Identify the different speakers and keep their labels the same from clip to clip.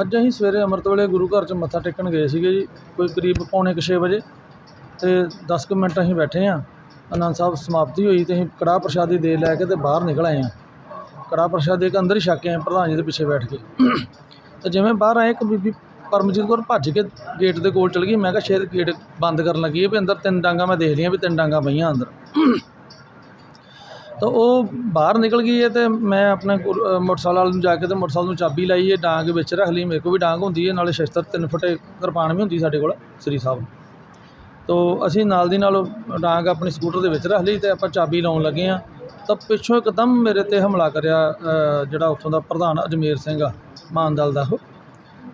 Speaker 1: ਅੱਜ ਅਸੀਂ ਸਵੇਰੇ ਅੰਮ੍ਰਿਤ ਵੇਲੇ ਗੁਰੂ ਘਰ 'ਚ ਮੱਥਾ ਟੇਕਣ ਗਏ ਸੀਗੇ ਜੀ, ਕੋਈ ਕਰੀਬ ਪੌਣੇ ਕੁ ਛੇ ਵਜੇ ਅਤੇ ਦਸ ਕੁ ਮਿੰਟ ਅਸੀਂ ਬੈਠੇ ਹਾਂ। ਆਨੰਦ ਸਾਹਿਬ ਸਮਾਪਤੀ ਹੋਈ ਅਤੇ ਅਸੀਂ ਕੜਾਹ ਪ੍ਰਸ਼ਾਦੀ ਦੇ ਲੈ ਕੇ ਅਤੇ ਬਾਹਰ ਨਿਕਲ ਆਏ ਹਾਂ। ਕੜਾਹ ਪ੍ਰਸ਼ਾਦੀ ਦੇ ਅੰਦਰ ਹੀ ਛੱਕ ਕੇ ਆਏ ਪ੍ਰਧਾਨ ਜੀ ਦੇ ਪਿੱਛੇ ਬੈਠ ਕੇ। ਅਤੇ ਜਿਵੇਂ ਬਾਹਰ ਆਏ ਇੱਕ ਬੀਬੀ ਪਰਮਜੀਤ ਕੌਰ ਭੱਜ ਕੇ ਗੇਟ ਦੇ ਕੋਲ ਚਲ ਗਈ। ਮੈਂ ਕਿਹਾ ਸ਼ਾਇਦ ਗੇਟ ਬੰਦ ਕਰਨ ਲੱਗੀ ਹੈ ਵੀ ਅੰਦਰ ਤਿੰਨ ਡਾਂਗਾਂ ਮੈਂ ਦੇਖ ਲਈਆਂ ਵੀ ਤਿੰਨ ਡਾਂਗਾਂ ਪਈਆਂ ਅੰਦਰ। ਤਾਂ ਉਹ ਬਾਹਰ ਨਿਕਲ ਗਈ ਹੈ ਅਤੇ ਮੈਂ ਆਪਣੇ ਮੋਟਰਸਾਈਕਲ ਵਾਲੇ ਨੂੰ ਜਾ ਕੇ ਅਤੇ ਮੋਟਰਸਾਈਕਲ ਨੂੰ ਚਾਬੀ ਲਾਈ ਹੈ, ਡਾਂਗ ਵਿੱਚ ਰੱਖ ਲਈ, ਮੇਰੇ ਕੋਲ ਵੀ ਡਾਂਗ ਹੁੰਦੀ ਹੈ, ਨਾਲੇ ਸ਼ਸਤਰ ਤਿੰਨ ਫੁੱਟੇ ਕਿਰਪਾਨ ਵੀ ਹੁੰਦੀ ਸਾਡੇ ਕੋਲ, ਸ੍ਰੀ ਸਾਹਿਬ ਤੋ ਅਸੀਂ ਨਾਲ ਦੀ ਨਾਲ ਡਾਂਗ ਆਪਣੀ ਸਕੂਟਰ ਦੇ ਵਿੱਚ ਰੱਖ ਲਈ ਅਤੇ ਆਪਾਂ ਚਾਬੀ ਲਾਉਣ ਲੱਗੇ ਹਾਂ। ਤਾਂ ਪਿੱਛੋਂ ਇੱਕਦਮ ਮੇਰੇ 'ਤੇ ਹਮਲਾ ਕਰਿਆ ਜਿਹੜਾ ਉੱਥੋਂ ਦਾ ਪ੍ਰਧਾਨ ਅਜਮੇਰ ਸਿੰਘ ਆ, ਮਾਨ ਦਲ ਦਾ ਉਹ।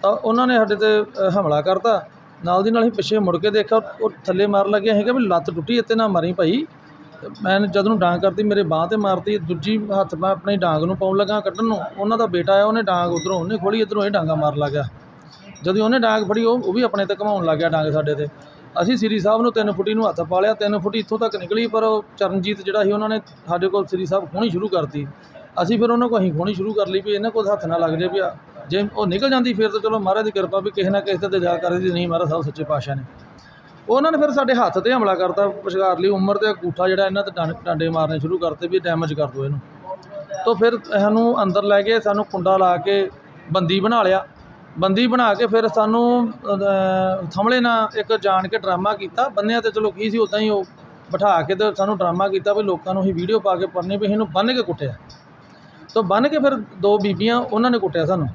Speaker 1: ਤਾਂ ਉਹਨਾਂ ਨੇ ਸਾਡੇ 'ਤੇ ਹਮਲਾ ਕਰਤਾ। ਨਾਲ ਦੀ ਨਾਲ ਹੀ ਪਿੱਛੇ ਮੁੜ ਕੇ ਦੇਖਿਆ, ਉਹ ਥੱਲੇ ਮਾਰਨ ਲੱਗਿਆ ਹੈਗਾ ਵੀ ਲੱਤ ਟੁੱਟੀ, ਇੱਥੇ ਨਾ ਮਾਰੀ ਭਾਈ। ਮੈਂ ਜਦ ਨੂੰ ਡਾਂਗ ਕਰਤੀ, ਮੇਰੇ ਬਾਂਹ ਤੇ ਮਾਰਤੀ, ਦੂਜੀ ਹੱਥ ਮੈਂ ਆਪਣੀ ਡਾਂਗ ਨੂੰ ਪਾਉਣ ਲੱਗਾ ਕੱਢਣ ਨੂੰ, ਉਹਨਾਂ ਦਾ ਬੇਟਾ ਆਇਆ, ਉਹਨੇ ਡਾਂਗ ਉੱਧਰੋਂ, ਉਹਨੇ ਖੋਲੀ, ਇੱਧਰੋਂ ਇਹ ਡਾਂਗਾ ਮਾਰ ਗਿਆ ਜਦੋਂ ਉਹਨੇ ਡਾਂਗ ਫੜੀ, ਉਹ ਉਹ ਵੀ ਆਪਣੇ ਤੇ ਘਮਾਉਣ ਲੱਗ ਗਿਆ ਡਾਂਗ ਸਾਡੇ ਤੇ। ਅਸੀਂ ਸ੍ਰੀ ਸਾਹਿਬ ਨੂੰ ਤਿੰਨ ਫੁੱਟੀ ਨੂੰ ਹੱਥ ਪਾ ਲਿਆ, ਤਿੰਨ ਫੁੱਟੀ ਇੱਥੋਂ ਤੱਕ ਨਿਕਲੀ, ਪਰ ਉਹ ਚਰਨਜੀਤ ਜਿਹੜਾ ਸੀ, ਉਹਨਾਂ ਨੇ ਸਾਡੇ ਕੋਲ ਸ੍ਰੀ ਸਾਹਿਬ ਖੋਹਣੀ ਸ਼ੁਰੂ ਕਰਤੀ। ਅਸੀਂ ਫਿਰ ਉਹਨਾਂ ਕੋਲ ਅਸੀਂ ਖੋਹਣੀ ਸ਼ੁਰੂ ਕਰ ਲਈ ਵੀ ਇਹਨਾਂ ਕੋਲ ਹੱਥ ਨਾ ਲੱਗ ਜੇ ਵੀ ਜੇ ਉਹ ਨਿਕਲ ਜਾਂਦੀ ਫਿਰ ਤਾਂ ਚਲੋ ਮਹਾਰਾਜ ਦੀ ਕਿਰਪਾ ਵੀ ਕਿਸੇ ਨਾ ਕਿਸੇ ਤੇ ਜਾ ਕਰਦੀ ਨਹੀਂ, ਮਹਾਰਾਜ ਸਾਹਿਬ ਸੱਚੇ ਪਾਤਸ਼ਾਹ ਨੇ। ਉਹਨਾਂ ਨੇ ਫਿਰ ਸਾਡੇ ਹੱਥ ਤੇ ਹਮਲਾ ਕਰਤਾ ਵਿਚਕਾਰ ਉਮਰ ਤੇ ਅੰਗੂਠਾ ਜਿਹੜਾ ਇਹਨਾਂ ਤੇ ਡਾਂ- ਡਾਂਡੇ ਮਾਰਨੇ ਸ਼ੁਰੂ ਕਰਤੇ ਵੀ ਡੈਮੇਜ ਕਰ ਦਿਓ ਇਹਨੂੰ। ਤੋਂ ਫਿਰ ਸਾਨੂੰ ਅੰਦਰ ਲੈ ਕੇ ਸਾਨੂੰ ਕੁੰਡਾ ਲਾ ਕੇ ਬੰਦੀ ਬਣਾ ਲਿਆ। ਬੰਦੀ ਬਣਾ ਕੇ ਫਿਰ ਸਾਨੂੰ ਅਹ, ਥੰਮਲੇ ਨਾਲ ਇੱਕ ਜਾਣ ਕੇ ਡਰਾਮਾ ਕੀਤਾ। ਬੰਨਿਆ ਤੇ ਚਲੋ ਕੀ ਸੀ ਉਦਾਂ ਹੀ ਉਹ ਬਿਠਾ ਕੇ ਤੇ ਸਾਨੂੰ ਡਰਾਮਾ ਕੀਤਾ ਵੀ ਲੋਕਾਂ ਨੂੰ ਅਸੀਂ ਵੀਡੀਓ ਪਾ ਕੇ ਪੜਨੀ ਵੀ ਇਹਨੂੰ ਬੰਨ੍ਹ ਕੇ ਕੁੱਟਿਆ। ਤੋਂ ਬੰਨ੍ਹ ਕੇ ਫਿਰ ਦੋ ਬੀਬੀਆਂ ਉਹਨਾਂ ਨੇ ਕੁੱਟਿਆ ਸਾਨੂੰ।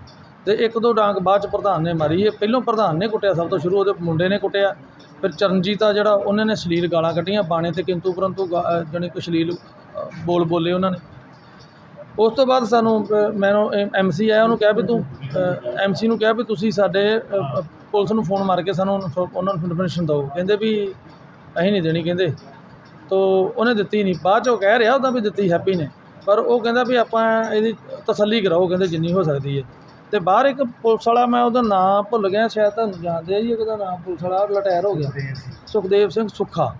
Speaker 1: ਤੇ ਇੱਕ ਦੋ ਡਾਂਗ ਬਾਅਦ ਚ ਪ੍ਰਧਾਨ ਨੇ ਮਾਰੀ। ਇਹ ਪਹਿਲੋਂ ਪ੍ਰਧਾਨ ਨੇ ਕੁੱਟਿਆ ਸਭ ਤੋਂ ਸ਼ੁਰੂ ਉਹਦੇ ਮੁੰਡੇ ਨੇ ਕੁੱਟਿਆ। ਫਿਰ ਚਰਨਜੀਤ ਆ ਜਿਹੜਾ ਉਹਨਾਂ ਨੇ ਅਸ਼ਲੀਲ ਗਾਲਾਂ ਕੱਢੀਆਂ ਬਾਣੇ ਤੇ ਕਿੰਤੂ ਪਰੰਤੂ ਗਾ- ਜਾਣੀ ਕਿ ਅਸ਼ਲੀਲ ਬੋਲ ਬੋਲੇ ਉਹਨਾਂ ਨੇ। ਉਸ ਤੋਂ ਬਾਅਦ ਸਾਨੂੰ ਅਹ, ਮੈਨੂੰ ਐਮਸੀ ਆਇਆ ਉਹਨੂੰ ਕਿਹਾ ਵੀ ਤੂੰ ਐਮਸੀ ਨੂੰ ਕਿਹਾ ਵੀ ਤੁਸੀਂ ਸਾਡੇ ਪੁਲਿਸ ਨੂੰ ਫੋਨ ਮਾਰ ਕੇ ਸਾਨੂੰ ਇਨਫੋ- ਉਹਨਾਂ ਨੂੰ ਇਨਫੋਰਮੇਸ਼ਨ ਦਿਓ। ਕਹਿੰਦੇ ਵੀ ਅਸੀਂ ਨਹੀਂ ਦੇਣੀ ਕਹਿੰਦੇ। ਤੋ ਉਹਨੇ ਦਿੱਤੀ ਨਹੀਂ। ਬਾਅਦ 'ਚ ਉਹ ਕਹਿ ਰਿਹਾ ਉਹਦਾ ਵੀ ਦਿੱਤੀ ਹੈਪੀ ਨੇ। ਪਰ ਉਹ ਕਹਿੰਦਾ ਵੀ ਆਪਾਂ ਇਹਦੀ ਤਸੱਲੀ ਕਰਾਓ ਕਹਿੰਦੇ ਜਿੰਨੀ ਹੋ ਸਕਦੀ ਹੈ। ਤੇ ਬਾਹਰ ਇੱਕ ਪੁਲਿਸ ਵਾਲਾ ਮੈਂ ਉਹਦਾ ਨਾਮ ਭੁੱਲ ਗਿਆ ਸ਼ਾਇਦ ਤੁਹਾਨੂੰ ਜਾਣਦੇ ਆ ਜੀ ਉਹਦਾ ਨਾਮ ਪੁਲਿਸ ਵਾਲਾ ਰਿਟਾਇਰ ਹੋ ਗਿਆ। ਸੁਖਦੇਵ ਸਿੰਘ। ਸੁੱਖਾ।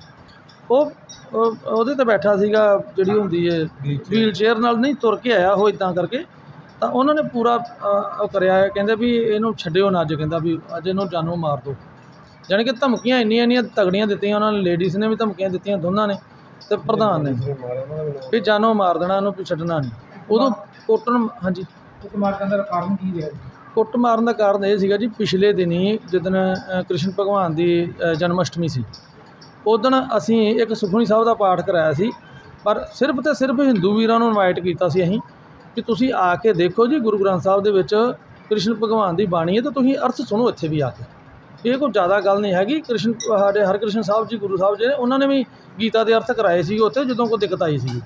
Speaker 1: ਉਹ ਉਹ- ਉਹਦੇ ਤੇ ਬੈਠਾ ਸੀਗਾ ਜਿਹੜੀ ਹੁੰਦੀ ਹੈ ਵੀਲ ਚੇਅਰ ਨਾਲ ਨਹੀਂ ਤੁਰ ਕੇ ਆਇਆ ਉਹ ਇਦਾਂ ਕਰਕੇ। ਤਾਂ ਉਹਨਾਂ ਨੇ ਪੂਰਾ ਉਹ ਕਰਿਆ ਕਹਿੰਦੇ ਵੀ ਇਹਨੂੰ ਛੱਡਿਓ ਨਾ ਅੱਜ ਕਹਿੰਦਾ ਵੀ ਅੱਜ ਇਹਨੂੰ ਜਾਨੋਂ ਮਾਰ ਦਿਓ ਜਾਣੀ ਕਿ ਧਮਕੀਆਂ ਇੰਨੀਆਂ ਇੰਨੀਆਂ ਤਗੜੀਆਂ ਦਿੱਤੀਆਂ ਉਹਨਾਂ ਨੇ ਲੇਡੀਜ਼ ਨੇ ਵੀ ਧਮਕੀਆਂ ਦਿੱਤੀਆਂ ਦੋਨਾਂ ਨੇ ਤੇ ਪ੍ਰਧਾਨ ਨੇ। ਵੀ ਜਾਨੋਂ ਮਾਰ ਦੇਣਾ ਇਹਨੂੰ ਵੀ ਛੱਡਣਾ ਨਹੀਂ। ਉਦੋਂ ਕੁੱਟਣ ਹਾਂਜੀ।
Speaker 2: ਕੁੱਟਮਾਰ ਕਰਨ ਦਾ ਕਾਰਨ ਕੀ ਰਿਹਾ ਜੀ?
Speaker 1: ਕੁੱਟ ਮਾਰਨ ਦਾ ਕਾਰਨ ਇਹ ਸੀਗਾ ਜੀ ਪਿਛਲੇ ਦਿਨੀ ਜਿੱਦਣ ਕ੍ਰਿਸ਼ਨ ਭਗਵਾਨ ਦੀ ਅ, ਜਨਮ ਅਸ਼ਟਮੀ ਸੀ। ਉਦੋਂ ਅਸੀਂ ਇੱਕ ਸੁਖਮਨੀ ਸਾਹਿਬ ਦਾ ਪਾਠ ਕਰਾਇਆ ਸੀ ਪਰ ਸਿਰਫ ਤੇ ਸਿਰਫ ਹਿੰਦੂ ਵੀਰਾਂ ਨੂੰ ਇਨਵਾਈਟ ਕੀਤਾ ਸੀ ਅਸੀਂ ਕਿ ਤੁਸੀਂ ਆ ਕੇ ਦੇਖੋ ਜੀ ਗੁਰੂ ਗ੍ਰੰਥ ਸਾਹਿਬ ਦੇ ਵਿੱਚ ਕ੍ਰਿਸ਼ਨ ਭਗਵਾਨ ਦੀ ਬਾਣੀ ਹੈ ਤਾਂ ਤੁਸੀਂ ਅਰਥ ਸੁਣੋ ਇੱਥੇ ਵੀ ਆ ਕੇ। ਇਹ ਕੋਈ ਜ਼ਿਆਦਾ ਗੱਲ ਨਹੀਂ ਹੈਗੀ ਕ੍ਰਿਸ਼ਨ ਸਾਡੇ ਹਰਕ੍ਰਿਸ਼ਨ ਸਾਹਿਬ ਜੀ ਗੁਰੂ ਸਾਹਿਬ ਜੀ ਨੇ ਉਹਨਾਂ ਨੇ ਵੀ ਗੀਤਾ ਦੇ ਅਰਥ ਕਰਾਏ ਸੀ ਉੱਥੇ ਜਦੋਂ ਕੋਈ ਦਿੱਕਤ ਆਈ ਸੀ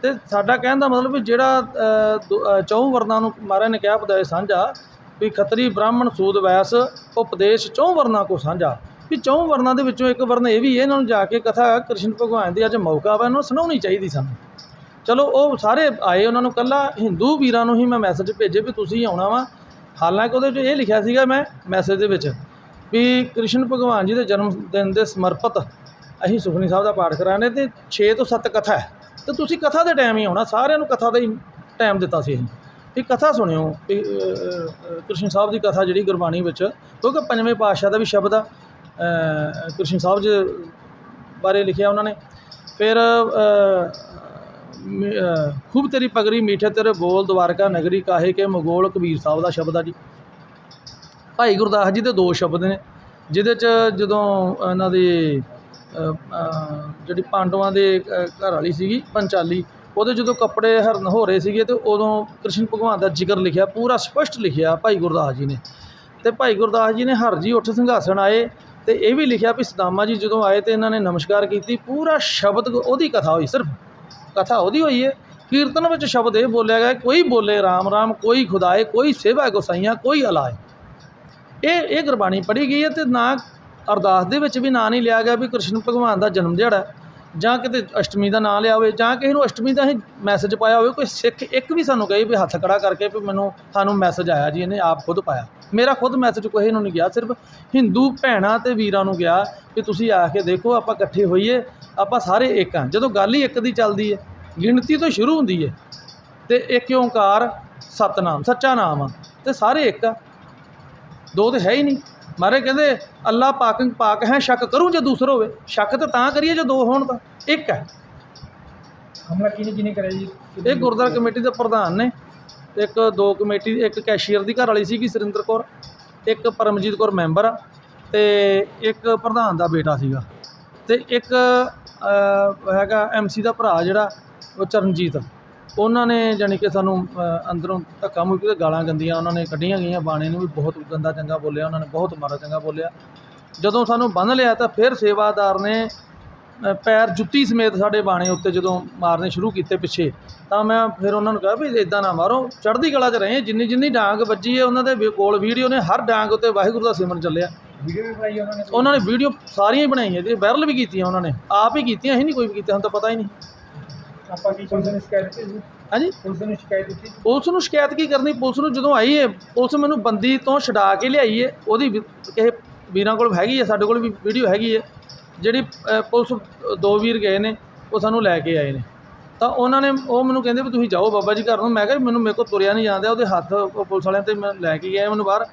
Speaker 1: ਅਤੇ ਸਾਡਾ ਕਹਿਣ ਦਾ ਮਤਲਬ ਵੀ ਜਿਹੜਾ ਦੋ- ਚੌਂ ਵਰਨਾਂ ਨੂੰ ਮਹਾਰਾਜ ਨੇ ਕਿਹਾ ਬਦਾਏ ਸਾਂਝਾ, ਵੀ ਖੱਤਰੀ ਬ੍ਰਾਹਮਣ ਸੂਦ ਵੈਸ ਉਪਦੇਸ਼ ਚੌਂ ਵਰਨਾਂ ਕੋ ਸਾਂਝਾ। ਵੀ ਚੌਂ ਵਰਨਾਂ ਦੇ ਵਿੱਚੋਂ ਇੱਕ ਵਰਨ ਇਹ ਵੀ ਹੈ, ਇਹਨਾਂ ਨੂੰ ਜਾ ਕੇ ਕਥਾ ਕ੍ਰਿਸ਼ਨ ਭਗਵਾਨ ਦੀ ਅੱਜ ਮੌਕਾ ਵਾ, ਇਹਨਾਂ ਨੂੰ ਸੁਣਾਉਣੀ ਚਾਹੀਦੀ ਸਾਨੂੰ। ਚਲੋ, ਉਹ ਸਾਰੇ ਆਏ ਉਹਨਾਂ ਨੂੰ ਕੱਲਾ ਹਿੰਦੂ ਵੀਰਾਂ ਨੂੰ ਹੀ ਮੈਂ ਮੈਸੇਜ ਭੇਜੇ ਵੀ ਤੁਸੀਂ ਆਉਣਾ ਵਾ। ਹਾਲਾਂਕਿ ਉਹਦੇ 'ਚ ਇਹ ਲਿਖਿਆ ਸੀਗਾ ਮੈਂ ਮੈਸੇਜ ਦੇ ਵਿੱਚ, ਵੀ ਕ੍ਰਿਸ਼ਨ ਭਗਵਾਨ ਜੀ ਦੇ ਜਨਮ ਦਿਨ ਦੇ ਸਮਰਪਿਤ ਅਸੀਂ ਸੁਖਨੀ ਸਾਹਿਬ ਦਾ ਪਾਠ ਕਰਾਣੇ ਤੇ 6 ਤੋਂ 7 ਕਥਾ ਹੈ। ਤੇ ਤੁਸੀਂ ਕਥਾ ਦੇ ਟਾਈਮ ਹੀ ਆਉਣਾ ਸਾਰਿਆਂ ਨੂੰ ਕਥਾ ਦਾ ਹੀ ਟਾਈਮ ਦਿੱਤਾ ਸੀ ਅਸੀਂ। ਵੀ ਕਥਾ ਸੁਣਿਓ ਵੀ, ਕ੍ਰਿਸ਼ਨ ਸਾਹਿਬ ਦੀ ਕਥਾ ਜਿਹੜੀ ਗੁਰਬਾਣੀ ਵਿੱਚ ਕਿਉਂਕਿ ਪੰਜਵੇਂ ਪਾਤਸ਼ਾਹ ਦਾ ਵੀ ਸ਼ਬਦ ਆ ਕ੍ਰਿਸ਼ਨ ਸਾਹਿਬ ਜੀ ਬਾਰੇ ਲਿਖਿਆ ਉਹਨਾਂ ਨੇ। ਫਿਰ ਖੂਬ ਤੇਰੀ ਪਗਰੀ ਮੀਠੇ ਤੇਰੇ ਬੋਲ ਦਵਾਰਕਾ ਨਗਰੀ ਕਾਹੇ ਕੇ ਮਗੋਲ ਕਬੀਰ ਸਾਹਿਬ ਦਾ ਸ਼ਬਦ ਆ ਜੀ। ਭਾਈ ਗੁਰਦਾਸ ਜੀ ਦੇ ਦੋ ਸ਼ਬਦ ਨੇ ਜਿਹਦੇ ਚ ਜਦੋਂ ਇਹਨਾਂ ਦੀ ਜਿਹੜੀ ਪਾਂਡਵਾਂ ਦੇ ਘਰ ਵਾਲੀ ਸੀਗੀ, ਪੰਚਾਲੀ, ਉਹਦੇ ਜਦੋਂ ਕੱਪੜੇ ਹਰਨ ਹੋ ਰਹੇ ਸੀਗੇ ਤੇ ਉਦੋਂ ਕ੍ਰਿਸ਼ਨ ਭਗਵਾਨ ਦਾ ਜ਼ਿਕਰ ਲਿਖਿਆ, ਪੂਰਾ ਸਪਸ਼ਟ ਲਿਖਿਆ ਭਾਈ ਗੁਰਦਾਸ ਜੀ ਨੇ। ਤੇ ਭਾਈ ਗੁਰਦਾਸ ਜੀ ਨੇ ਹਰ ਜੀ ਉੱਠ ਸਿੰਘਾਸਣ ਆਏ ਤੇ ਇਹ ਵੀ ਲਿਖਿਆ ਵੀ ਸਦਾਮਾ ਜੀ ਜਦੋਂ ਆਏ ਤੇ ਇਹਨਾਂ ਨੇ ਨਮਸਕਾਰ ਕੀਤੀ, ਪੂਰਾ ਸ਼ਬਦ ਉਹਦੀ ਕਥਾ ਹੋਈ, ਸਿਰਫ ਕਥਾ ਉਹਦੀ ਹੋਈ ਹੈ ਕੀਰਤਨ ਵਿੱਚ ਸ਼ਬਦ ਇਹ ਬੋਲਿਆ ਗਿਆ, ਕੋਈ ਬੋਲੇ ਰਾਮ ਰਾਮ, ਕੋਈ ਖੁਦਾਏ, ਕੋਈ ਸੇਵਾ ਗੋਸਾਈਆਂ, ਕੋਈ ਅਲਾਏ। ਇਹ ਇਹ ਗੁਰਬਾਣੀ ਪੜ੍ਹੀ ਗਈ ਹੈ ਤੇ ਨਾ ਅਰਦਾਸ ਦੇ ਵਿੱਚ ਵੀ ਨਾਂ ਨਹੀਂ ਲਿਆ ਗਿਆ ਵੀ ਕ੍ਰਿਸ਼ਨ ਭਗਵਾਨ ਦਾ ਜਨਮ ਦਿਹਾੜਾ ਜਾਂ ਕਿਤੇ ਅਸ਼ਟਮੀ ਦਾ ਨਾਂ ਲਿਆ ਹੋਵੇ, ਜਾਂ ਕਿਸੇ ਨੂੰ ਅਸ਼ਟਮੀ ਦਾ ਹੀ ਮੈਸੇਜ ਪਾਇਆ ਹੋਵੇ, ਕੋਈ ਸਿੱਖ ਇੱਕ ਵੀ ਸਾਨੂੰ ਕਹੇ ਵੀ ਹੱਥ ਖੜਾ ਕਰਕੇ ਵੀ ਮੈਨੂੰ ਸਾਨੂੰ ਮੈਸੇਜ ਆਇਆ ਜੀ, ਇਹਨੇ ਆਪ ਖੁਦ ਪਾਇਆ। ਮੇਰਾ ਖੁਦ ਮੈਸੇਜ ਕੋਈ ਨੂੰ ਨਹੀਂ ਗਿਆ, ਸਿਰਫ ਹਿੰਦੂ ਭੈਣਾਂ ਤੇ ਵੀਰਾਂ ਨੂੰ ਗਿਆ ਕਿ ਤੁਸੀਂ ਆ ਕੇ ਦੇਖੋ, ਆਪਾਂ ਇਕੱਠੇ ਹੋਈਏ, ਆਪਾਂ ਸਾਰੇ ਇੱਕ ਹਾਂ। ਜਦੋਂ ਗੱਲ ਹੀ ਇੱਕ ਦੀ ਚੱਲਦੀ ਹੈ, ਗਿਣਤੀ ਤੋਂ ਸ਼ੁਰੂ ਹੁੰਦੀ ਹੈ, ਤੇ ਇੱਕ ਓੰਕਾਰ ਸਤਨਾਮ, ਸੱਚਾ ਨਾਮ ਆ, ਤੇ ਸਾਰੇ ਇੱਕ ਆ। ਦੋ ਤੇ ਹੈ ਹੀ ਨਹੀਂ। ਮਾਰੇ ਕਹਿੰਦੇ ਅੱਲਾ ਪਾਕ ਪਾਕ ਹੈ ਸ਼ੱਕ ਕਰੂੰ ਜੇ ਦੂਸਰਾ ਹੋਵੇ। ਸ਼ੱਕ ਤਾਂ ਤਾਂ ਕਰੀਏ ਜੇ ਦੋ ਹੋਣ ਤਾਂ। ਇੱਕ ਹੈ।
Speaker 2: ਹਮਲਾ ਕਿਹਨੇ ਕਿਹਨੇ ਕਰਿਆ ਜੀ?
Speaker 1: ਇਹ ਗੁਰਦੁਆਰਾ ਕਮੇਟੀ ਦੇ ਪ੍ਰਧਾਨ ਨੇ। ਇੱਕ ਦੋ ਕਮੇਟੀ ਇੱਕ ਕੈਸ਼ੀਅਰ ਦੀ ਘਰ ਵਾਲੀ ਸੀਗੀ ਸੁਰਿੰਦਰ ਕੌਰ। ਇੱਕ ਪਰਮਜੀਤ ਕੌਰ ਮੈਂਬਰ ਆ। ਤੇ ਇੱਕ ਪ੍ਰਧਾਨ ਦਾ ਬੇਟਾ ਸੀਗਾ। ਤੇ ਇੱਕ ਹੈਗਾ ਐਮਸੀ ਦਾ ਭਰਾ ਜਿਹੜਾ ਉਹ ਚਰਨਜੀਤ। ਉਹਨਾਂ ਨੇ ਜਾਣੀ ਕਿ ਸਾਨੂੰ ਅੰਦਰੋਂ ਧੱਕਾ ਮੁੱਕੀ ਤੇ ਗਾਲਾਂ ਗੰਦੀਆਂ ਉਹਨਾਂ ਨੇ ਕੱਢੀਆਂ ਗਈਆਂ ਬਾਣੇ ਨੂੰ ਵੀ ਬਹੁਤ ਗੰਦਾ ਚੰਗਾ ਬੋਲਿਆ ਉਹਨਾਂ ਨੇ ਬਹੁਤ ਮਾੜਾ ਚੰਗਾ ਬੋਲਿਆ। ਜਦੋਂ ਸਾਨੂੰ ਬੰਨ ਲਿਆ ਤਾਂ ਫਿਰ ਸੇਵਾਦਾਰ ਨੇ ਪੈਰ ਜੁੱਤੀ ਸਮੇਤ ਸਾਡੇ ਬਾਣੇ ਉੱਤੇ ਜਦੋਂ ਮਾਰਨੇ ਸ਼ੁਰੂ ਕੀਤੇ ਪਿੱਛੇ ਤਾਂ ਮੈਂ ਫਿਰ ਉਹਨਾਂ ਨੂੰ ਕਿਹਾ ਵੀ ਇਦਾਂ ਨਾ ਮਾਰੋ ਚੜ੍ਹਦੀ ਕਲਾ 'ਚ ਰਹੇ ਜਿੰਨੀ ਜਿੰਨੀ ਡਾਂਗ ਵੱਜੀ ਹੈ ਉਹਨਾਂ ਦੇ ਕੋਲ ਵੀਡੀਓ ਨੇ ਹਰ ਡਾਂਗ ਉੱਤੇ ਵਾਹਿਗੁਰੂ ਦਾ ਸਿਮਰਨ ਚੱਲਿਆ।
Speaker 2: ਵੀਡੀਓ ਵੀ ਬਣਾਈ ਉਹਨਾਂ ਨੇ?
Speaker 1: ਉਹਨਾਂ ਨੇ ਵੀਡੀਓ ਸਾਰੀਆਂ ਹੀ ਬਣਾਈਆਂ ਤੇ ਵਾਇਰਲ ਵੀ ਕੀਤੀਆਂ ਉਹਨਾਂ ਨੇ ਆਪ ਹੀ ਕੀਤੀਆਂ ਅਸੀਂ ਨਹੀਂ ਕੋਈ ਵੀ ਕੀਤਾ ਸਾਨੂੰ ਤਾਂ ਪਤਾ ਹੀ ਨਹੀਂ।
Speaker 2: ਆਪਾਂ ਕੀ ਪੁਲਿਸ ਨੂੰ ਸ਼ਿਕਾਇਤ ਸੀ
Speaker 1: ਹਾਂਜੀ।
Speaker 2: ਪੁਲਿਸ ਨੂੰ ਸ਼ਿਕਾਇਤ ਦਿੱਤੀ
Speaker 1: ਪੁਲਿਸ ਨੂੰ ਸ਼ਿਕਾਇਤ ਕੀ ਕਰਨੀ? ਪੁਲਿਸ ਨੂੰ ਜਦੋਂ ਆਈ ਹੈ ਪੁਲਿਸ ਮੈਨੂੰ ਬੰਦੀ ਤੋਂ ਛਡਾ ਕੇ ਲਿਆਈ ਹੈ। ਉਹਦੀ ਵੀ- ਕਿਸੇ ਵੀਰਾਂ ਕੋਲ ਹੈਗੀ ਹੈ ਸਾਡੇ ਕੋਲ ਵੀ ਵੀਡੀਓ ਹੈਗੀ ਹੈ। ਜਿਹੜੀ ਅ, ਪੁਲਿਸ ਦੋ ਵੀਰ ਗਏ ਨੇ ਉਹ ਸਾਨੂੰ ਲੈ ਕੇ ਆਏ ਨੇ। ਤਾਂ ਉਹਨਾਂ ਨੇ ਉਹ ਮੈਨੂੰ ਕਹਿੰਦੇ ਵੀ ਤੁਸੀਂ ਜਾਓ ਬਾਬਾ ਜੀ ਘਰ ਨੂੰ। ਮੈਂ ਕਿਹਾ ਵੀ ਮੈਨੂੰ ਮੇਰੇ ਕੋਲ ਤੁਰਿਆ ਨਹੀਂ ਜਾਂਦਾ ਉਹਦੇ ਹੱਥ ਉਹ ਪੁਲਿਸ ਵਾਲਿਆਂ ਤੇ ਮੈਂ ਲੈ ਕੇ ਗਿਆ ਮੈਨੂੰ ਬਾਹਰ।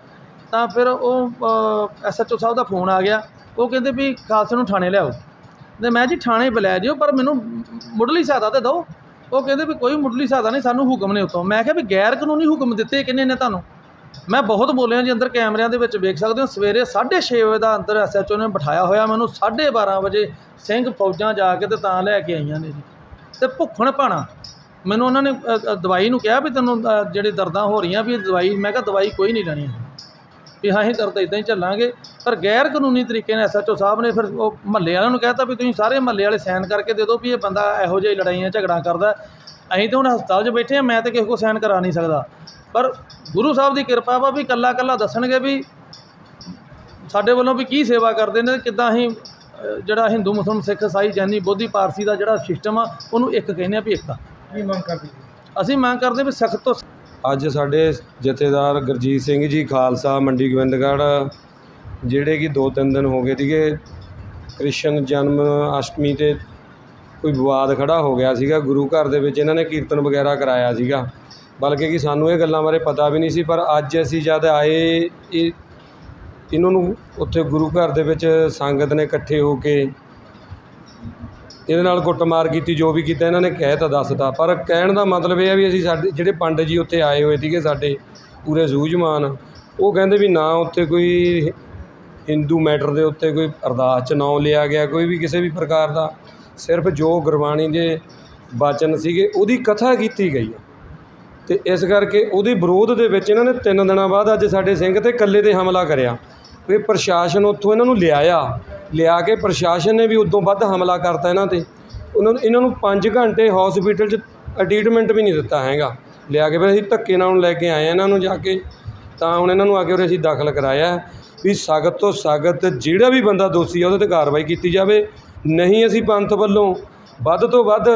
Speaker 1: ਤਾਂ ਫਿਰ ਉਹ ਐਸਐਚਓ ਸਾਹਿਬ ਦਾ ਫੋਨ ਆ ਗਿਆ। ਉਹ ਕਹਿੰਦੇ ਵੀ ਖਾਲਸੇ ਨੂੰ ਥਾਣੇ ਲਿਆਓ। ਤੇ ਮੈਂ ਜੀ ਥਾਣੇ ਬੁਲਾ ਜਿਓ ਪਰ ਮੈਨੂੰ ਮੁੱਢਲੀ ਸਹਾਇਤਾ ਤਾਂ ਦਿਓ। ਉਹ ਕਹਿੰਦੇ ਵੀ ਕੋਈ ਮੁੱਢਲੀ ਸਹਾਇਤਾ ਨਹੀਂ, ਸਾਨੂੰ ਹੁਕਮ ਨੇ ਉਤੋਂ ਮੈਂ ਕਿਹਾ ਵੀ ਗੈਰ ਕਾਨੂੰਨੀ ਹੁਕਮ ਦਿੱਤੇ ਕਿੰਨੇ ਨੇ ਤੁਹਾਨੂੰ? ਮੈਂ ਬਹੁਤ ਬੋਲਿਆ ਜੀ, ਅੰਦਰ ਕੈਮਰਿਆਂ ਦੇ ਵਿੱਚ ਵੇਖ ਸਕਦੇ ਹੋ, ਸਵੇਰੇ 6:30 ਵਜੇ ਦਾ ਅੰਦਰ ਐਸਐਚਓ ਨੇ ਬਿਠਾਇਆ ਹੋਇਆ ਮੈਨੂੰ 12:30 ਵਜੇ ਸਿੰਘ ਫੌਜਾਂ ਜਾ ਕੇ ਤੇ ਤਾਂ ਲੈ ਕੇ ਆਈਆਂ ਨੇ ਜੀ। ਤੇ ਭੁੱਖਣ ਭਾਣਾ, ਮੈਨੂੰ ਉਹਨਾਂ ਨੇ ਦਵਾਈ ਨੂੰ ਕਿਹਾ ਵੀ ਤੈਨੂੰ ਜਿਹੜੇ ਦਰਦਾਂ ਹੋ ਰਹੀਆਂ ਵੀ ਦਵਾਈ, ਮੈਂ ਕਿਹਾ ਦਵਾਈ ਕੋਈ ਨਹੀਂ ਲੈਣੀ। ਵੀ ਹਾਂ ਅਸੀਂ ਦਰਦ ਇਦਾਂ ਹੀ ਚੱਲਾਂਗੇ। ਪਰ ਗੈਰ ਕਾਨੂੰਨੀ ਤਰੀਕੇ ਨਾਲ ਐਸਐਚਓ ਸਾਹਿਬ ਨੇ ਫਿਰ ਉਹ ਮਹੱਲੇ ਵਾਲਿਆਂ ਨੂੰ ਕਹਿਤਾ ਵੀ ਤੁਸੀਂ ਸਾਰੇ ਮਹੱਲੇ ਵਾਲੇ ਸਾਈਨ ਕਰਕੇ ਦੇ ਦਿਓ ਵੀ ਇਹ ਬੰਦਾ ਇਹੋ ਜਿਹੀ ਲੜਾਈਆਂ ਝਗੜਾ ਕਰਦਾ। ਅਸੀਂ ਤਾਂ ਹੁਣ ਹਸਪਤਾਲ 'ਚ ਬੈਠੇ ਆ ਮੈਂ ਤਾਂ ਕਿਸੇ ਕੋਲ ਸਾਈਨ ਕਰਾ ਨਹੀਂ ਸਕਦਾ। ਪਰ ਗੁਰੂ ਸਾਹਿਬ ਦੀ ਕਿਰਪਾ ਵਾ ਵੀ ਕੱਲਾ ਕੱਲਾ ਦੱਸਣਗੇ ਵੀ ਸਾਡੇ ਵੱਲੋਂ ਵੀ ਕੀ ਸੇਵਾ ਕਰਦੇ ਨੇ ਕਿੱਦਾਂ ਅਸੀਂ ਜਿਹੜਾ ਹਿੰਦੂ ਮੁਸਲਮਾਨ ਸਿੱਖ ਇਸਾਈ ਜੈਨੀ ਬੋਧੀ ਪਾਰਸੀ ਦਾ ਜਿਹੜਾ ਸਿਸਟਮ ਆ ਉਹਨੂੰ ਇੱਕ ਕਹਿੰਦੇ ਆ ਵੀ ਇੱਕ ਆ
Speaker 2: ਕੀ ਮੰਗ ਕਰਦੀ ਸੀ
Speaker 1: ਅਸੀਂ ਮੰਗ ਕਰਦੇ ਵੀ ਸਖਤ ਤੋਂ
Speaker 3: ਅੱਜ ਸਾਡੇ ਜਥੇਦਾਰ ਗੁਰਜੀਤ ਸਿੰਘ ਜੀ ਖਾਲਸਾ, ਮੰਡੀ ਗੋਬਿੰਦਗੜ੍ਹ, ਜਿਹੜੇ ਕਿ ਦੋ ਤਿੰਨ ਦਿਨ ਹੋ ਗਏ ਸੀਗੇ, ਕ੍ਰਿਸ਼ਨ ਜਨਮ ਅਸ਼ਟਮੀ ਤੇ ਕੋਈ ਵਿਵਾਦ ਖੜਾ ਹੋ ਗਿਆ ਸੀਗਾ। ਗੁਰੂ ਘਰ ਦੇ ਵਿੱਚ ਇਹਨਾਂ ਨੇ ਕੀਰਤਨ ਵਗੈਰਾ ਕਰਾਇਆ ਸੀਗਾ। ਬਲਕਿ ਕਿ ਸਾਨੂੰ ਇਹ ਗੱਲਾਂ ਬਾਰੇ ਪਤਾ ਵੀ ਨਹੀਂ ਸੀ, ਪਰ ਅੱਜ ਅਸੀਂ ਜਦ ਆਏ, ਇਹ ਇਹਨਾਂ ਨੂੰ ਉੱਥੇ ਗੁਰੂ ਘਰ ਦੇ ਵਿੱਚ ਸੰਗਤ ਨੇ ਇਕੱਠੇ ਹੋ ਕੇ ਇਹਦੇ ਨਾਲ ਕੁੱਟਮਾਰ ਕੀਤੀ, ਜੋ ਵੀ ਕੀਤਾ, ਇਹਨਾਂ ਨੇ ਕਹਿ ਤਾਂ ਦੱਸਤਾ। ਪਰ ਕਹਿਣ ਦਾ ਮਤਲਬ ਇਹ ਹੈ ਵੀ ਅਸੀਂ ਸਾਡੇ, ਜਿਹੜੇ ਪੰਡਤ ਜੀ ਉੱਥੇ ਆਏ ਹੋਏ ਸੀਗੇ, ਸਾਡੇ ਪੂਰੇ ਸੂਝਵਾਨ, ਉਹ ਕਹਿੰਦੇ ਵੀ ਨਾ ਉੱਥੇ ਕੋਈ ਹਿੰਦੂ ਮੈਟਰ ਦੇ ਉੱਤੇ ਕੋਈ ਅਰਦਾਸ 'ਚ ਨਾਂ ਲਿਆ ਗਿਆ, ਕੋਈ ਵੀ ਕਿਸੇ ਵੀ ਪ੍ਰਕਾਰ ਦਾ। ਸਿਰਫ ਜੋ ਗੁਰਬਾਣੀ ਦੇ ਬਚਨ ਸੀਗੇ, ਉਹਦੀ ਕਥਾ ਕੀਤੀ ਗਈ ਹੈ। ਤੇ ਇਸ ਕਰਕੇ ਉਹਦੇ ਵਿਰੋਧ ਦੇ ਵਿੱਚ ਇਹਨਾਂ ਨੇ ਤਿੰਨ ਦਿਨਾਂ ਬਾਅਦ ਅੱਜ ਸਾਡੇ ਸਿੰਘ ਤੇ ਇਕੱਲੇ ਤੇ ਹਮਲਾ ਕਰਿਆ। ਵੀ ਪ੍ਰਸ਼ਾਸਨ ਉੱਥੋਂ ਇਹਨਾਂ ਨੂੰ ਲਿਆਇਆ। ਲਿਆ ਕੇ ਪ੍ਰਸ਼ਾਸਨ ਨੇ ਵੀ ਉਦੋਂ ਵੱਧ ਹਮਲਾ ਕਰਤਾ ਇਹਨਾਂ ਤੇ। ਉਹਨਾਂ ਨੂੰ ਇਹਨਾਂ ਨੂੰ 5 ਘੰਟੇ ਹਸਪੀਟਲ 'ਚ ਟ੍ਰੀਟਮੈਂਟ ਵੀ ਨਹੀਂ ਦਿੱਤਾ ਹੈਗਾ। ਲਿਆ ਕੇ ਫਿਰ ਅਸੀਂ ਧੱਕੇ ਨਾਲ ਲੈ ਕੇ ਆਏ ਇਹਨਾਂ ਨੂੰ ਜਾ ਕੇ। ਤਾਂ ਹੁਣ ਇਹਨਾਂ ਨੂੰ ਆ ਕੇ ਉਰੇ ਅਸੀਂ ਦਾਖਲ ਕਰਾਇਆ ਵੀ ਸਖਤ ਤੋਂ ਸਖਤ ਜਿਹੜਾ ਵੀ ਬੰਦਾ ਦੋਸ਼ੀ ਆ, ਉਹਦੇ ਤੇ ਕਾਰਵਾਈ ਕੀਤੀ ਜਾਵੇ। ਨਹੀਂ ਅਸੀਂ ਪੰਥ ਵੱਲੋਂ। ਵੱਧ ਤੋਂ ਵੱਧ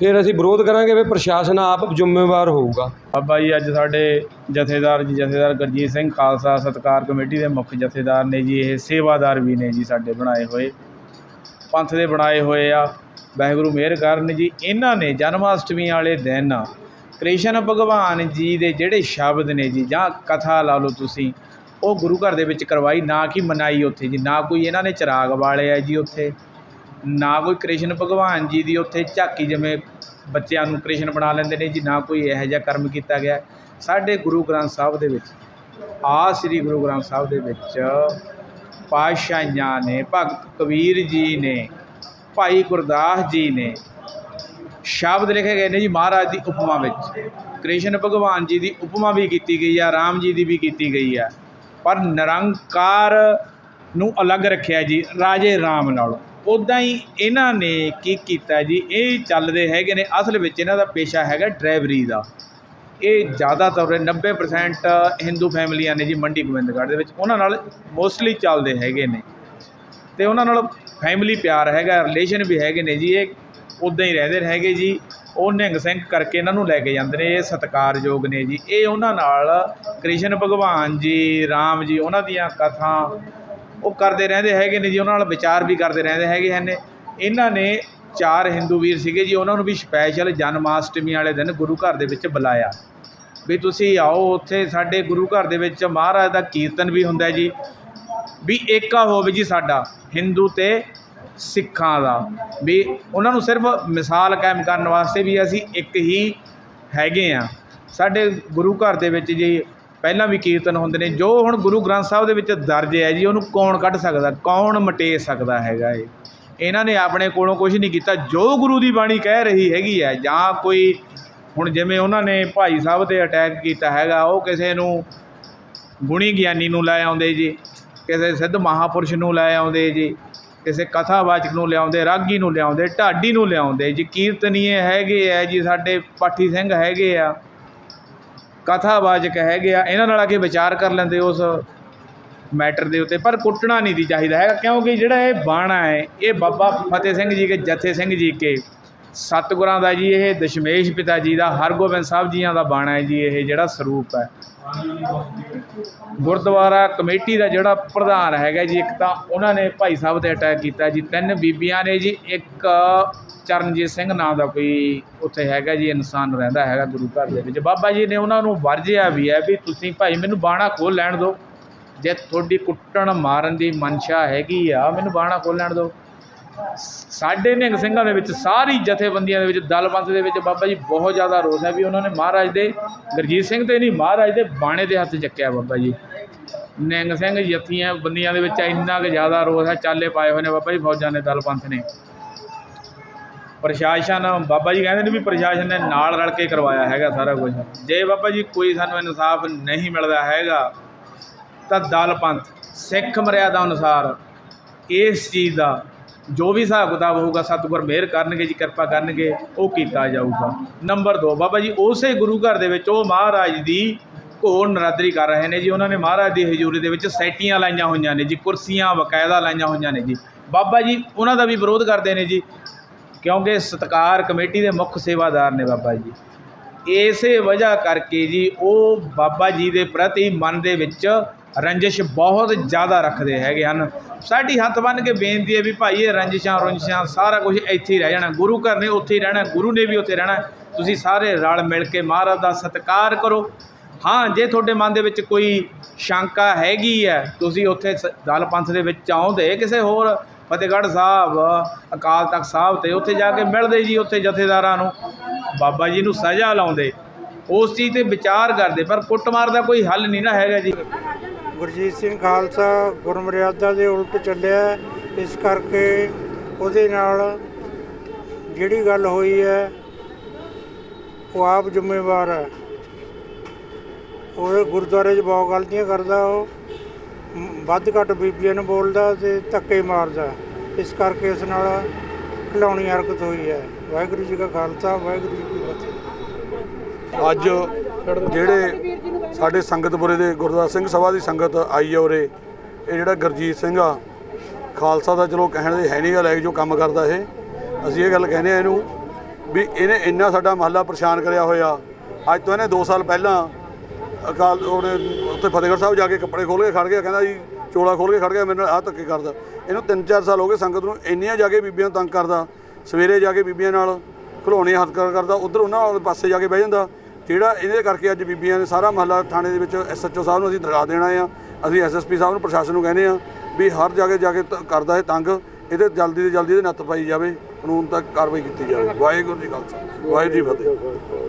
Speaker 3: ਫਿਰ ਅਸੀਂ ਵਿਰੋਧ ਕਰਾਂਗੇ ਵੀ ਪ੍ਰਸ਼ਾਸਨ ਆਪ ਜ਼ਿੰਮੇਵਾਰ ਹੋਊਗਾ।
Speaker 4: ਬਾਬਾ ਜੀ, ਅੱਜ ਸਾਡੇ ਜਥੇਦਾਰ ਜੀ, ਜਥੇਦਾਰ ਗੁਰਜੀਤ ਸਿੰਘ ਖਾਲਸਾ ਸਤਕਾਰ ਕਮੇਟੀ ਦੇ ਮੁੱਖ ਜਥੇਦਾਰ ਨੇ ਜੀ, ਇਹ ਸੇਵਾਦਾਰ ਵੀ ਨੇ ਜੀ ਸਾਡੇ ਬਣਾਏ ਹੋਏ। ਪੰਥ ਦੇ ਬਣਾਏ ਹੋਏ ਆ, ਵਾਹਿਗੁਰੂ ਮਿਹਰ ਕਰਨ ਜੀ। ਇਹਨਾਂ ਨੇ ਜਨਮ ਅਸ਼ਟਮੀ ਵਾਲੇ ਦਿਨ ਕ੍ਰਿਸ਼ਨ ਭਗਵਾਨ ਜੀ ਦੇ ਜਿਹੜੇ ਸ਼ਬਦ ਨੇ ਜੀ, ਜਾਂ ਕਥਾ ਲਾ ਲਓ ਤੁਸੀਂ, ਉਹ ਗੁਰੂ ਘਰ ਦੇ ਵਿੱਚ ਕਰਵਾਈ, ਨਾ ਕਿ ਮਨਾਈ ਉੱਥੇ ਜੀ, ਨਾ ਕੋਈ ਇਹਨਾਂ ਨੇ ਚਿਰਾਗ ਵਾਲਿਆ ਜੀ ਉੱਥੇ। ਨਾ ਕੋਈ ਕ੍ਰਿਸ਼ਨ ਭਗਵਾਨ ਜੀ ਦੀ ਉੱਥੇ ਝਾਕੀ ਜਿਵੇਂ ਬੱਚਿਆਂ ਨੂੰ ਕ੍ਰਿਸ਼ਨ ਬਣਾ ਲੈਂਦੇ ਨੇ ਜੀ, ਨਾ ਕੋਈ ਇਹੋ ਜਿਹਾ ਕਰਮ ਕੀਤਾ ਗਿਆ। ਸਾਡੇ ਗੁਰੂ ਗ੍ਰੰਥ ਸਾਹਿਬ ਦੇ ਵਿੱਚ, ਆ ਸ੍ਰੀ ਗੁਰੂ ਗ੍ਰੰਥ ਸਾਹਿਬ ਦੇ ਵਿੱਚ ਪਾਤਸ਼ਾਹੀਆਂ ਨੇ, ਭਗਤ ਕਬੀਰ ਜੀ ਨੇ, ਭਾਈ ਗੁਰਦਾਸ ਜੀ ਨੇ ਸ਼ਬਦ ਲਿਖੇ ਗਏ ਨੇ ਜੀ ਮਹਾਰਾਜ ਦੀ ਉਪਮਾ ਵਿੱਚ। ਕ੍ਰਿਸ਼ਨ ਭਗਵਾਨ ਜੀ ਦੀ ਉਪਮਾ ਵੀ ਕੀਤੀ ਗਈ ਆ, ਰਾਮ ਜੀ ਦੀ ਵੀ ਕੀਤੀ ਗਈ ਆ। ਪਰ ਨਿਰੰਕਾਰ ਨੂੰ ਅਲੱਗ ਰੱਖਿਆ ਜੀ, ਰਾਜੇ ਰਾਮ ਨਾਲੋਂ। ਉਦਾਂ ਹੀ ਇਹਨਾਂ ਨੇ ਕੀ ਕੀਤਾ ਜੀ? ਇਹ ਚੱਲਦੇ ਹੈਗੇ ਨੇ। ਅਸਲ ਵਿੱਚ ਇਹਨਾਂ ਦਾ ਪੇਸ਼ਾ ਹੈਗਾ ਡਰਾਈਵਰੀ ਦਾ। ਇਹ ਜ਼ਿਆਦਾਤਰ 90% ਹਿੰਦੂ ਫੈਮਲੀਆਂ ਨੇ ਜੀ ਮੰਡੀ ਗੋਬਿੰਦਗੜ੍ਹ ਦੇ ਵਿੱਚ। ਉਹਨਾਂ ਨਾਲ ਮੋਸਟਲੀ ਚੱਲਦੇ ਹੈਗੇ ਨੇ। ਤੇ ਉਹਨਾਂ ਨਾਲ ਫੈਮਿਲੀ ਪਿਆਰ ਹੈਗਾ ਰਿਲੇਸ਼ਨ ਵੀ ਹੈਗੇ ਨੇ ਜੀ। ਇਹ ਉਦਾਂ ਹੀ ਰਹਿੰਦੇ ਹੈਗੇ ਜੀ। ਉਹ ਨਿਹੰਗ ਸਿੰਘ ਕਰਕੇ ਇਹਨਾਂ ਨੂੰ ਲੈ ਕੇ ਜਾਂਦੇ ਨੇ। ਇਹ ਸਤਿਕਾਰਯੋਗ ਨੇ ਜੀ। ਇਹ ਉਹਨਾਂ ਨਾਲ ਕ੍ਰਿਸ਼ਨ ਭਗਵਾਨ ਜੀ, ਰਾਮ ਜੀ, ਉਹਨਾਂ ਦੀਆਂ ਕਥਾ ਉਹ ਕਰਦੇ ਰਹਿੰਦੇ ਹੈਗੇ ਨੇ ਜੀ, ਉਹਨਾਂ ਨਾਲ ਵਿਚਾਰ ਵੀ ਕਰਦੇ ਰਹਿੰਦੇ ਹੈਗੇ ਹਨ। ਇਹਨਾਂ ਨੇ ਚਾਰ ਹਿੰਦੂ ਵੀਰ ਸੀਗੇ ਜੀ, ਉਹਨਾਂ ਨੂੰ ਵੀ ਸਪੈਸ਼ਲ ਜਨਮਾਸ਼ਟਮੀ ਵਾਲੇ ਦਿਨ ਗੁਰੂ ਘਰ ਦੇ ਵਿੱਚ ਬੁਲਾਇਆ। ਵੀ ਤੁਸੀਂ ਆਓ ਉੱਥੇ, ਸਾਡੇ ਗੁਰੂ ਘਰ ਦੇ ਵਿੱਚ ਮਹਾਰਾਜ ਦਾ ਕੀਰਤਨ ਵੀ ਹੁੰਦਾ ਜੀ। ਵੀ ਏਕਾ ਹੋਵੇ ਜੀ ਸਾਡਾ, ਹਿੰਦੂ ਤੇ ਸਿੱਖਾਂ ਦਾ। ਵੀ ਉਹਨਾਂ ਨੂੰ ਸਿਰਫ ਮਿਸਾਲ ਕਾਇਮ ਕਰਨ ਵਾਸਤੇ ਵੀ ਅਸੀਂ ਇੱਕ ਹੀ ਹੈਗੇ ਆ ਸਾਡੇ ਗੁਰੂ ਘਰ ਦੇ ਵਿੱਚ ਜੀ ਪਹਿਲਾਂ ਵੀ ਕੀਰਤਨ ਹੁੰਦੇ ਨੇ, ਜੋ ਹੁਣ ਗੁਰੂ ਗ੍ਰੰਥ ਸਾਹਿਬ ਦੇ ਵਿੱਚ ਦਰਜ ਹੈ ਜੀ, ਉਹਨੂੰ ਕੌਣ ਕੱਢ ਸਕਦਾ, ਕੌਣ ਮਟੇ ਸਕਦਾ ਹੈਗਾ ਏ। ਇਹਨਾਂ ਨੇ ਆਪਣੇ ਕੋਲੋਂ ਕੁਝ ਨਹੀਂ ਕੀਤਾ, ਜੋ ਗੁਰੂ ਦੀ ਬਾਣੀ ਕਹਿ ਰਹੀ ਹੈਗੀ ਹੈ, ਜਾਂ ਕੋਈ ਹੁਣ ਜਿਵੇਂ ਉਹਨਾਂ ਨੇ ਭਾਈ ਸਾਹਿਬ ਤੇ ਅਟੈਕ ਕੀਤਾ ਹੈਗਾ, ਉਹ ਕਿਸੇ ਨੂੰ ਗੁਣੀ ਗਿਆਨੀ ਨੂੰ ਲੈ ਆਉਂਦੇ ਜੀ, ਕਿਸੇ ਸਿੱਧ ਮਹਾਪੁਰਸ਼ ਨੂੰ ਲੈ ਆਉਂਦੇ ਜੀ, ਕਿਸੇ ਕਥਾਵਾਚਕ ਨੂੰ ਲਿਆਉਂਦੇ, ਰਾਗੀ ਨੂੰ ਲਿਆਉਂਦੇ, ਢਾਡੀ ਨੂੰ ਲਿਆਉਂਦੇ ਜੀ, ਕੀਰਤਨੀਏ ਹੈਗੇ ਆ ਜੀ, ਸਾਡੇ ਪਾਠੀ ਸਿੰਘ ਹੈਗੇ ਆ। ਕਥਾਵਾਚਕ ਹੈਗੇ ਆ, ਇਹਨਾਂ ਨਾਲ ਆ ਕੇ ਵਿਚਾਰ ਕਰ ਲੈਂਦੇ ਉਸ ਮੈਟਰ ਦੇ ਉੱਤੇ, ਪਰ ਕੁੱਟਣਾ ਨਹੀਂ ਦੀ ਚਾਹੀਦਾ ਹੈਗਾ, ਕਿਉਂਕਿ ਜਿਹੜਾ ਇਹ ਬਾਣਾ ਹੈ, ਇਹ ਬਾਬਾ ਫਤਿਹ ਸਿੰਘ ਜੀ ਕੇ, ਜਥੇ ਸਿੰਘ ਜੀ ਕੇ ਸਤਿਗੁਰਾਂ ਦਾ ਜੀ, ਇਹ ਦਸ਼ਮੇਸ਼ ਪਿਤਾ ਜੀ ਦਾ, ਹਰਗੋਬਿੰਦ ਸਾਹਿਬ ਜੀਆਂ ਦਾ ਬਾਣਾ ਹੈ ਜੀ, ਇਹ ਜਿਹੜਾ ਸਰੂਪ ਹੈ। ਗੁਰਦੁਆਰਾ ਕਮੇਟੀ ਦਾ ਜਿਹੜਾ ਪ੍ਰਧਾਨ ਹੈਗਾ ਜੀ, ਇੱਕ ਤਾਂ ਉਹਨਾਂ ਨੇ ਭਾਈ ਸਾਹਿਬ ਤੇ ਅਟੈਕ ਕੀਤਾ ਜੀ, ਤਿੰਨ ਬੀਬੀਆਂ ਨੇ ਜੀ, ਇੱਕ ਚਰਨਜੀਤ ਸਿੰਘ ਨਾਂ ਦਾ ਕੋਈ ਉੱਥੇ ਹੈਗਾ ਜੀ, ਇਨਸਾਨ ਰਹਿੰਦਾ ਹੈਗਾ ਗੁਰੂ ਘਰ ਦੇ ਵਿੱਚ। ਬਾਬਾ ਜੀ ਨੇ ਉਹਨਾਂ ਨੂੰ ਵਰਜਿਆ ਵੀ ਹੈ ਵੀ ਤੁਸੀਂ ਭਾਈ ਮੈਨੂੰ ਬਾਣਾ ਖੋਲ ਲੈਣ ਦਿਓ। ਜੇ ਤੁਹਾਡੀ ਕੁੱਟਣ ਮਾਰਨ ਦੀ ਮਨਸ਼ਾ ਹੈਗੀ ਆ, ਮੈਨੂੰ ਬਾਣਾ ਖੋਲ ਲੈਣ ਦਿਓ। ਸਾਡੇ ਨਿਹੰਗ ਸਿੰਘਾਂ ਦੇ ਵਿੱਚ ਸਾਰੀ ਜਥੇਬੰਦੀਆਂ ਦੇ ਵਿੱਚ ਦਲਬੰਦ ਦੇ ਵਿੱਚ ਬਾਬਾ ਜੀ ਬਹੁਤ ਜ਼ਿਆਦਾ ਰੋਸ ਹੈ ਵੀ ਉਹਨਾਂ ਨੇ ਮਹਾਰਾਜ ਦੇ, ਗੁਰਜੀਤ ਸਿੰਘ ਤੇ ਨਹੀਂ, ਮਹਾਰਾਜ ਦੇ ਬਾਣੇ ਦੇ ਹੱਥ ਚੱਕਿਆ ਬਾਬਾ ਜੀ। ਨਿਹੰਗ ਸਿੰਘ ਜਥੀਆਂ ਬੰਦੀਆਂ ਦੇ ਵਿੱਚ ਇੰਨਾ ਕੁ ਜ਼ਿਆਦਾ ਰੋਸ ਹੈ, ਚਾਲੇ ਪਾਏ ਹੋਏ ਨੇ ਬਾਬਾ ਜੀ ਫੌਜਾਂ ਨੇ ਦਲ ਪੰਥ ਨੇ। ਪ੍ਰਸ਼ਾਸਨ, ਬਾਬਾ ਜੀ ਕਹਿੰਦੇ ਨੇ ਵੀ ਪ੍ਰਸ਼ਾਸਨ ਨੇ ਨਾਲ ਰਲ ਕੇ ਕਰਵਾਇਆ ਹੈਗਾ ਸਾਰਾ ਕੁਝ। ਜੇ ਬਾਬਾ ਜੀ ਕੋਈ ਸਾਨੂੰ ਇਨਸਾਫ ਨਹੀਂ ਮਿਲਦਾ ਹੈਗਾ, ਤਾਂ ਦਲ ਪੰਥ ਸਿੱਖ ਮਰਿਆਦਾ ਅਨੁਸਾਰ ਇਸ ਚੀਜ਼ ਦਾ ਜੋ ਵੀ ਹਿਸਾਬ ਕਿਤਾਬ ਹੋਊਗਾ, ਸਤਿਗੁਰ ਮਿਹਰ ਕਰਨਗੇ ਜੀ, ਕਿਰਪਾ ਕਰਨਗੇ, ਉਹ ਕੀਤਾ ਜਾਊਗਾ। ਨੰਬਰ 2 ਬਾਬਾ ਜੀ, ਉਸੇ ਗੁਰੂ ਘਰ ਦੇ ਵਿੱਚ ਉਹ ਮਹਾਰਾਜ ਦੀ ਘੋੜ ਨਰਾਦਰੀ ਕਰ ਰਹੇ ਨੇ ਜੀ। ਉਹਨਾਂ ਨੇ ਮਹਾਰਾਜ ਦੀ ਹਜ਼ੂਰੀ ਦੇ ਵਿੱਚ ਸੈਟੀਆਂ ਲਾਈਆਂ ਹੋਈਆਂ ਨੇ ਜੀ, ਕੁਰਸੀਆਂ, ਬਕਾਇਦਾ ਲਾਈਆਂ ਹੋਈਆਂ ਨੇ ਜੀ। ਬਾਬਾ ਜੀ, ਉਹਨਾਂ ਦਾ ਵੀ ਵਿਰੋਧ ਕਰਦੇ ਨੇ ਜੀ, ਕਿਉਂਕਿ ਸਤਕਾਰ ਕਮੇਟੀ ਦੇ ਮੁੱਖ ਸੇਵਾਦਾਰ ਨੇ ਬਾਬਾ ਜੀ। ਇਸੇ ਵਜ੍ਹਾ ਕਰਕੇ ਜੀ, ਉਹ ਬਾਬਾ ਜੀ ਦੇ ਪ੍ਰਤੀ ਮਨ ਦੇ ਵਿੱਚ ਰੰਜਿਸ਼ ਬਹੁਤ ਜ਼ਿਆਦਾ ਰੱਖਦੇ ਹੈਗੇ ਹਨ। ਸਾਡੀ ਹੱਥ ਬੰਨ੍ਹ ਕੇ ਬੇਨਤੀ ਹੈ ਵੀ ਭਾਈ ਇਹ ਰੰਜਿਸ਼ਾਂ, ਰੁੰਜਿਸ਼ਾਂ ਸਾਰਾ ਕੁਝ ਇੱਥੇ ਹੀ ਰਹਿ ਜਾਣਾ। ਗੁਰੂ ਘਰ ਨੇ ਉੱਥੇ ਹੀ ਰਹਿਣਾ, ਗੁਰੂ ਨੇ ਵੀ ਉੱਥੇ ਰਹਿਣਾ। ਤੁਸੀਂ ਸਾਰੇ ਰਲ ਮਿਲ ਕੇ ਮਹਾਰਾਜ ਦਾ ਸਤਿਕਾਰ ਕਰੋ। ਹਾਂ, ਜੇ ਤੁਹਾਡੇ ਮਨ ਦੇ ਵਿੱਚ ਕੋਈ ਸ਼ੰਕਾ ਹੈਗੀ ਹੈ, ਤੁਸੀਂ ਉੱਥੇ ਸ- ਦਲ ਪੰਥ ਦੇ ਵਿੱਚ ਆਉਂਦੇ ਕਿਸੇ ਹੋਰ ਫਤਿਹਗੜ੍ਹ ਸਾਹਿਬ, ਅਕਾਲ ਤਖਤ ਸਾਹਿਬ ਤੇ, ਉੱਥੇ ਜਾ ਕੇ ਮਿਲਦੇ ਜੀ ਉੱਥੇ ਜਥੇਦਾਰਾਂ ਨੂੰ। ਬਾਬਾ ਜੀ ਨੂੰ ਸਜ਼ਾ ਲਾਉਂਦੇ। ਉਸ ਚੀਜ਼ ਤੇ ਵਿਚਾਰ ਕਰਦੇ, ਪਰ ਕੁੱਟਮਾਰ ਦਾ ਕੋਈ ਹੱਲ ਨਹੀਂ ਨਾ ਹੈਗਾ ਜੀ।
Speaker 5: ਗੁਰਜੀਤ ਸਿੰਘ ਖਾਲਸਾ ਗੁਰਮਰਿਆਦਾ ਦੇ ਉਲਟ ਚੱਲਿਆ ਇਸ ਕਰਕੇ ਉਹਦੇ ਨਾਲ ਜਿਹੜੀ ਗੱਲ ਹੋਈ ਹੈ, ਉਹ ਆਪ ਜ਼ਿੰਮੇਵਾਰ ਹੈ। ਉਹ ਗੁਰਦੁਆਰੇ 'ਚ ਬਹੁਤ ਗਲਤੀਆਂ ਕਰਦਾ, ਉਹ ਵੱਧ ਘੱਟ ਬੀਬੀਆਂ ਨੂੰ ਬੋਲਦਾ ਤੇ ਧੱਕੇ ਮਾਰਦਾ। ਇਸ ਕਰਕੇ ਉਸ ਨਾਲ ਖਿਲਾਉਣੀ ਹਰਕਤ ਹੋਈ ਹੈ। ਵਾਹਿਗੁਰੂ ਜੀ ਕਾ ਖਾਲਸਾ, ਵਾਹਿਗੁਰੂ ਜੀ ਕੀ ਫਤਿਹ।
Speaker 6: ਅੱਜ ਜਿਹੜੇ ਸਾਡੇ ਸੰਗਤਪੁਰੇ ਦੇ ਗੁਰਦੁਆਰਾ ਸਿੰਘ ਸਭਾ ਦੀ ਸੰਗਤ ਆਈ ਹੈ ਉਰੇ। ਇਹ ਜਿਹੜਾ ਗੁਰਜੀਤ ਸਿੰਘ ਆ, ਖਾਲਸਾ ਦਾ ਚਲੋ ਕਹਿਣ ਦੇ ਹੈ ਨਹੀਂ ਗੱਲ ਹੈ ਜੋ ਕੰਮ ਕਰਦਾ ਇਹ। ਅਸੀਂ ਇਹ ਗੱਲ ਕਹਿੰਦੇ ਆ ਇਹਨੂੰ ਵੀ ਇਹਨੇ ਇੰਨਾ ਸਾਡਾ ਮਹੱਲਾ ਪਰੇਸ਼ਾਨ ਕਰਿਆ ਹੋਇਆ। ਅੱਜ ਤੋਂ ਇਹਨੇ 2 ਸਾਲ ਪਹਿਲਾਂ ਅਕਾਲ ਉੱਥੇ ਫਤਿਹਗੜ੍ਹ ਸਾਹਿਬ ਜਾ ਕੇ ਕੱਪੜੇ ਖੋਲ ਕੇ ਖੜ ਗਿਆ, ਕਹਿੰਦਾ ਜੀ ਚੋਲਾ ਖੋਲ ਕੇ ਖੜ ਗਿਆ, ਮੇਰੇ ਨਾਲ ਆਹ ਧੱਕੇ ਕਰਦਾ। ਇਹਨੂੰ 3-4 ਸਾਲ ਹੋ ਗਏ ਸੰਗਤ ਨੂੰ ਇੰਨੀਆਂ ਜਾ ਕੇ ਬੀਬੀਆਂ ਨੂੰ ਤੰਗ ਕਰਦਾ। ਸਵੇਰੇ ਜਾ ਕੇ ਬੀਬੀਆਂ ਨਾਲ ਖਲੋਣੇ ਹੱਥ ਕਰਦਾ, ਉਧਰ ਉਹਨਾਂ ਵਾਲੇ ਪਾਸੇ ਜਾ ਕੇ ਬਹਿ ਜਾਂਦਾ। ਜਿਹੜਾ ਇਹਦੇ ਕਰਕੇ ਅੱਜ ਬੀਬੀਆਂ ਨੇ ਸਾਰਾ ਮਹੱਲਾ ਥਾਣੇ ਦੇ ਵਿੱਚ ਐਸਐਚਓ ਸਾਹਿਬ ਨੂੰ ਅਸੀਂ ਦਰਖਾਸਤ ਦੇਣਾ ਆ, ਅਸੀਂ ਐਸਐਸਪੀ ਸਾਹਿਬ ਨੂੰ ਪ੍ਰਸ਼ਾਸਨ ਨੂੰ ਕਹਿੰਦੇ ਆ ਵੀ ਹਰ ਜਗ੍ਹਾ ਜਾ ਕੇ ਤ- ਕਰਦਾ ਹੈ ਤੰਗ, ਇਹਦੇ ਜਲਦੀ ਤੋਂ ਜਲਦੀ ਇਹਦੇ ਨੱਥ ਪਾਈ ਜਾਵੇ, ਕਾਨੂੰਨ ਤੱਕ ਕਾਰਵਾਈ ਕੀਤੀ ਜਾਵੇ। ਵਾਹਿਗੁਰੂ ਜੀ ਖਾਲਸਾ, ਵਾਹਿਗੁਰੂ ਜੀ ਫਤਿਹ।